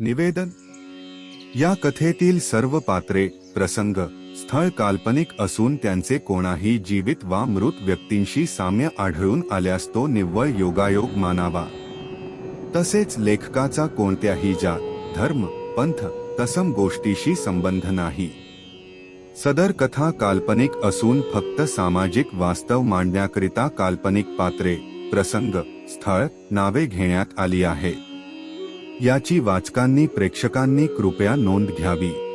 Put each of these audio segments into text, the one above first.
निवेदन? या कथेतील सर्व पात्रे प्रसंग स्थळ काल्पनिक असून त्यांचे कोणाही जीवित वा मृत व्यक्तींशी साम्य आढळून आल्यास तो निव्वळ योगायोग मानावा. तसेच लेखकाचा कोणत्याही जात धर्म पंथ तसम गोष्टीशी संबंध नाही. सदर कथा काल्पनिक असून फक्त सामाजिक वास्तव मांडण्याकरिता काल्पनिक पात्रे प्रसंग स्थळ नावे घेण्यात आली आहे. याची वाचकांनी प्रेक्षकांनी कृपया नोंद घ्यावी.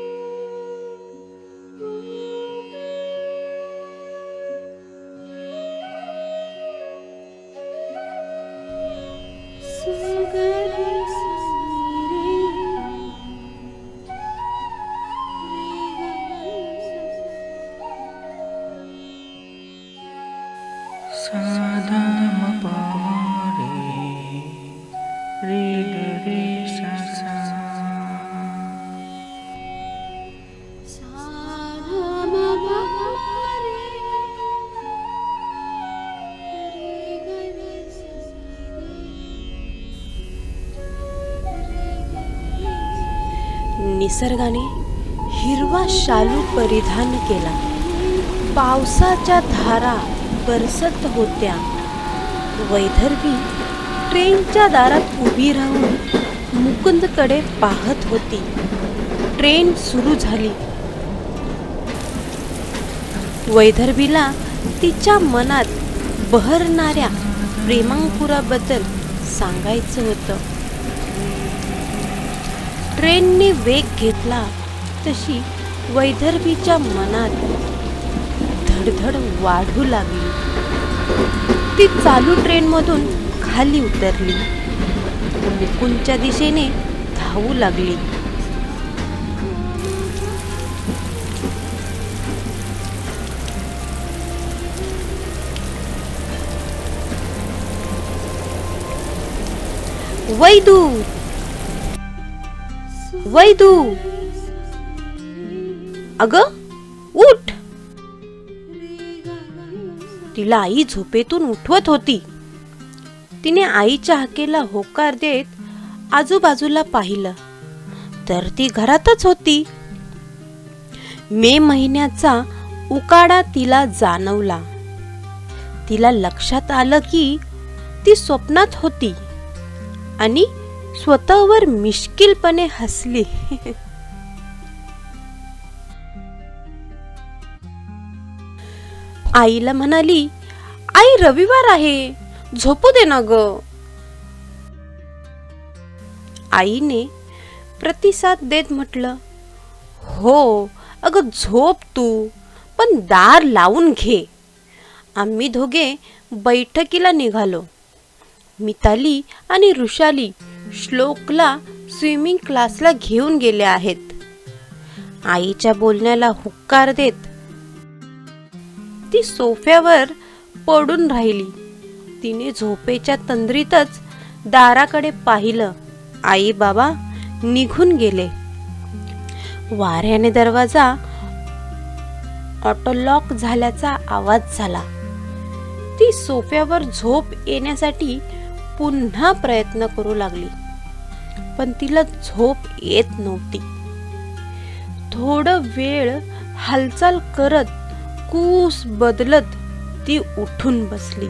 निसर्गाने हिरवा शालू परिधान केला. पावसाच्या धारा बरसत होत्या. वैदर्भी ट्रेनच्या दारात उभी राहून मुकुंदकडे पाहत होती. ट्रेन सुरू झाली. वैदर्भीला तिच्या मनात बहरणाऱ्या प्रेमांकुराबद्दल सांगायचं होतं. ट्रेनने वेग घेतला तशी वैदर्भीच्या मनात धडधड वाढू लागली. ती चालू ट्रेनमधून खाली उतरली. मुकुंदच्या दिशेने धावू लागली. वैदू! वैदू. अग उठ. तिला आई झोपेतून उठवत होती. तिने आईच्या हाकेला होकार देत आजूबाजूला पाहिलं तर ती घरातच होती. मे महिन्याचा उकाडा तिला जाणवला. तिला लक्षात आलं की ती स्वप्नात होती आणि स्वतःवर मिश्किलपणे हसली. आईला म्हणाली आई रविवार आहे. झोपू दे ना ग. आईने प्रतिसाद देत म्हटलं हो अगं झोप तू पण दार लावून घे. आम्ही दोघे बैठकीला निघालो. मिताली आणि ऋषाली श्लोकला स्विमिंग क्लासला घेऊन गेले आहेत. आईच्या बोलण्याला हुक्कार देत ती सोफ्यावर पडून राहिली. तिने झोपेच्या तंद्रीतच दाराकडे पाहिलं. आई बाबा निघून गेले. वाऱ्याने दरवाजा ऑटोलॉक झाल्याचा आवाज झाला. ती सोफ्यावर झोप येण्यासाठी पुन्हा प्रयत्न करू लागली. पण तिला झोप येत नव्हती. थोडं वेळ हालचाल करत कूस बदलत ती उठून बसली.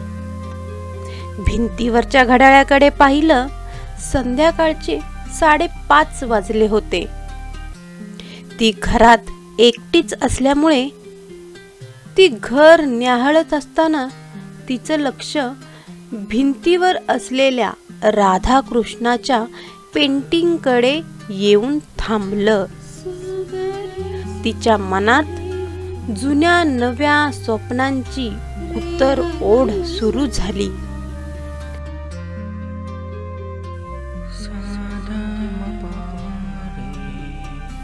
भिंतीवरच्या घड्याळाकडे पाहिलं संध्याकाळचे साडेपाच वाजले होते. ती घरात एकटीच असल्यामुळे ती घर न्याहाळत असताना तिचं लक्ष भिंतीवर असलेल्या राधाकृष्णाच्या पेंटिंगकडे येऊन थांबलं. तिच्या मनात जुन्या नव्या स्वप्नांची उत्तर ओढ सुरू झाली.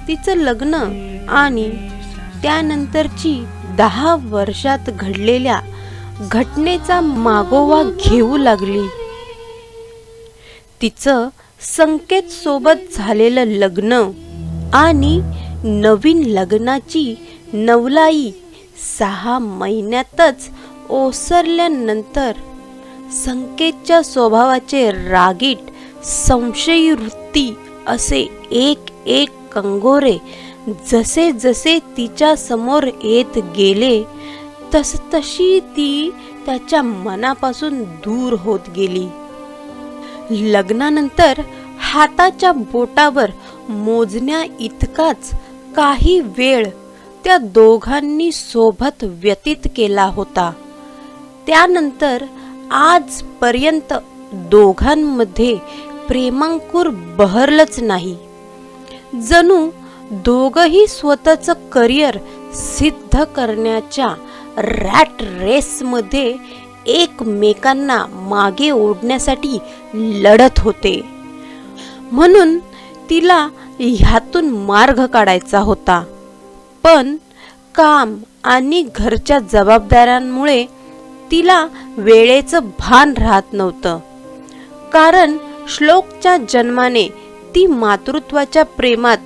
तिचं लग्न आणि त्यानंतरची दहा वर्षात घडलेल्या घटनेचा मागोवा घेऊ लागली. तिचं संकेत सोबत झालेलं लग्न आणि नवीन लग्नाची नवलाई सहा महिन्यातच ओसरल्यानंतर संकेतच्या स्वभावाचे रागीट संशयी वृत्ती असे एक एक कंगोरे जसे जसे तिच्या समोर येत गेले तस तशी ती त्याच्या मनापासून दूर होत गेली. लग्नानंतर हाताच्या बोटावर मोजण्या इतकाच काही वेळ त्या दोघांनी सोबत व्यतीत केला होता. त्यानंतर आजपर्यंत दोघांमध्ये प्रेमांकुर बहरलंच नाही. जणू दोघही स्वतःचं करिअर सिद्ध करण्याच्या रॅट रेसमध्ये एकमेकांना मागे ओढण्यासाठी लढत होते. म्हणून तिला ह्यातून मार्ग काढायचा होता. पण काम आणि घरच्या जबाबदाऱ्यांमुळे तिला वेळेचं भान राहत नव्हतं. कारण श्लोकच्या जन्माने ती मातृत्वाच्या प्रेमात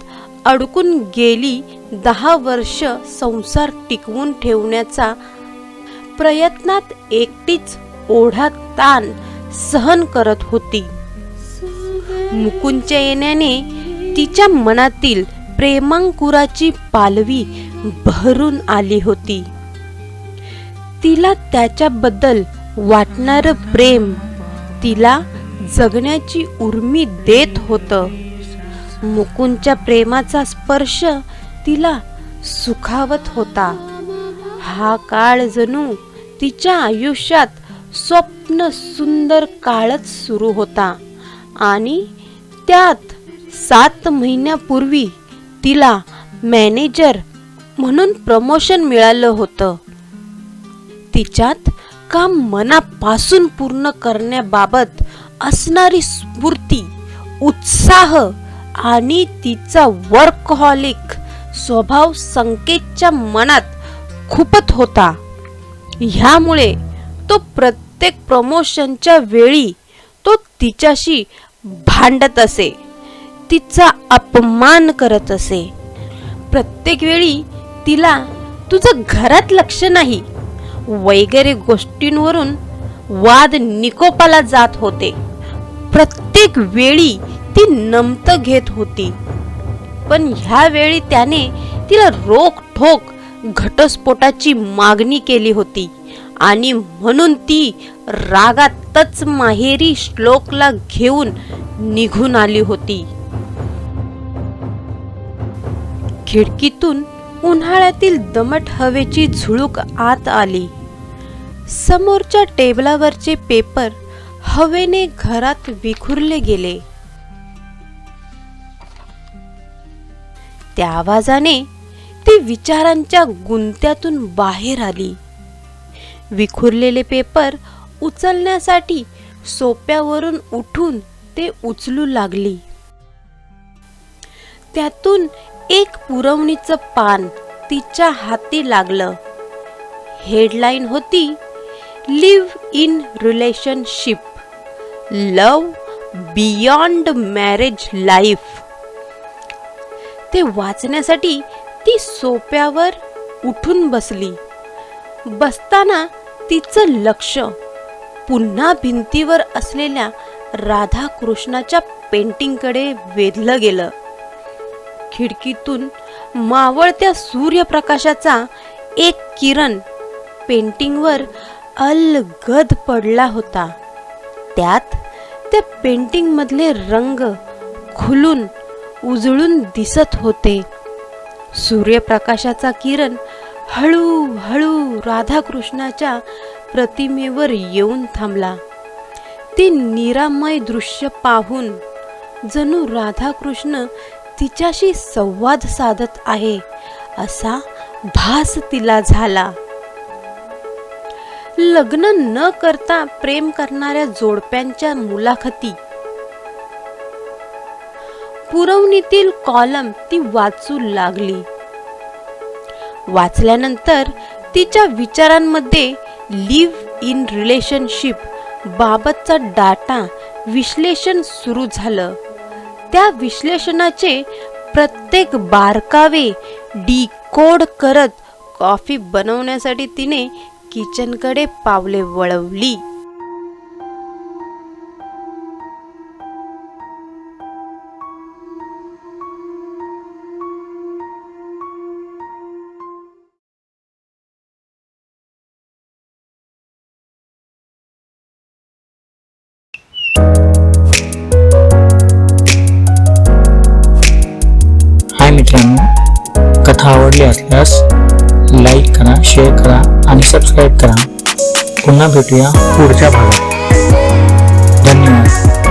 अडकून गेली दहा वर्ष संसार टिकवून ठेवण्याचा प्रयत्नात एकटीच ओढा ताण सहन करत होती. मुकुंच्या येण्याने तिच्या मनातील प्रेमांकुराची पालवी भरून आली होती. तिला त्याच्याबद्दल वाटणार प्रेम तिला जगण्याची उर्मी देत होतं. मुकुंच्या प्रेमाचा स्पर्श तिला सुखावत होता. हा काळ जणू तिच्या आयुष्यात स्वप्न सुंदर काळच सुरू होता. आणि त्यात सात महिन्यापूर्वी तिला मॅनेजर म्हणून प्रमोशन मिळालं होतं. तिच्यात काम मनापासून पूर्ण करण्याबाबत असणारी स्फूर्ती उत्साह आणि तिचा वर्कहॉलिक स्वभाव संकेतच्या मनात खूपच होता. ह्यामुळे तो प्रत्येक प्रमोशनच्या वेळी तो तिच्याशी भांडत असे. तिचा अपमान करत असे. प्रत्येक वेळी तिला तुझं घरात लक्ष नाही. वगैरे गोष्टींवरून वाद निकोपाला जात होते. प्रत्येक वेळी ती नमत घेत होती. पण ह्या वेळी त्याने तिला रोख ठोक घटस्फोटाची मागणी केली होती. आणि म्हणून ती रागातच माहेरी श्लोकला घेऊन निघून आली होती. खिडकीतून उन्हाळ्यातील दमट हवेची झुळूक आत आली. समोरच्या टेबलावरचे पेपर हवेने घरात विखुरले गेले. त्या आवाजाने ती विचारांच्या गुंत्यातून बाहेर आली. विखुरलेले पेपर उचलण्यासाठी सोप्यावरून उठून ते उचलू लागली. त्यातून एक पुरवणीचं पान तिच्या हाती लागलं. हेडलाईन होती live in relationship. Love beyond marriage life. ते वाचण्यासाठी ती सोप्यावर उठून बसली. बसताना तिचं लक्ष पुन्हा भिंतीवर असलेल्या राधाकृष्णाच्या पेंटिंगकडे वेधलं गेलं. खिडकीतून मावळत्या सूर्यप्रकाशाचा एक किरण पेंटिंगवर अलगद पडला होता. त्यात त्या पेंटिंगमधले रंग खुलून उजळून दिसत होते. सूर्यप्रकाशाचा किरण हळूहळू राधाकृष्णाच्या प्रतिमेवर येऊन थांबला. ते निरामय दृश्य पाहून जणू राधाकृष्ण तिच्याशी संवाद साधत आहे असा भास तिला झाला. लग्न न करता प्रेम करणाऱ्या जोडप्यांच्या मुलाखती पुरवणीतील कॉलम ती वाचू लागली. वाचल्यानंतर तिच्या विचारांमध्ये लिव्ह इन रिलेशनशिप बाबतचा डाटा विश्लेषण सुरू झालं. त्या विश्लेषणाचे प्रत्येक बारकावे डीकोड करत कॉफी बनवण्यासाठी तिने किचनकडे पावले वळवली. आवडली असल्यास लाईक करा शेअर करा आणि सबस्क्राईब करा. पुन्हा भेटूया पुढच्या भागात. धन्यवाद.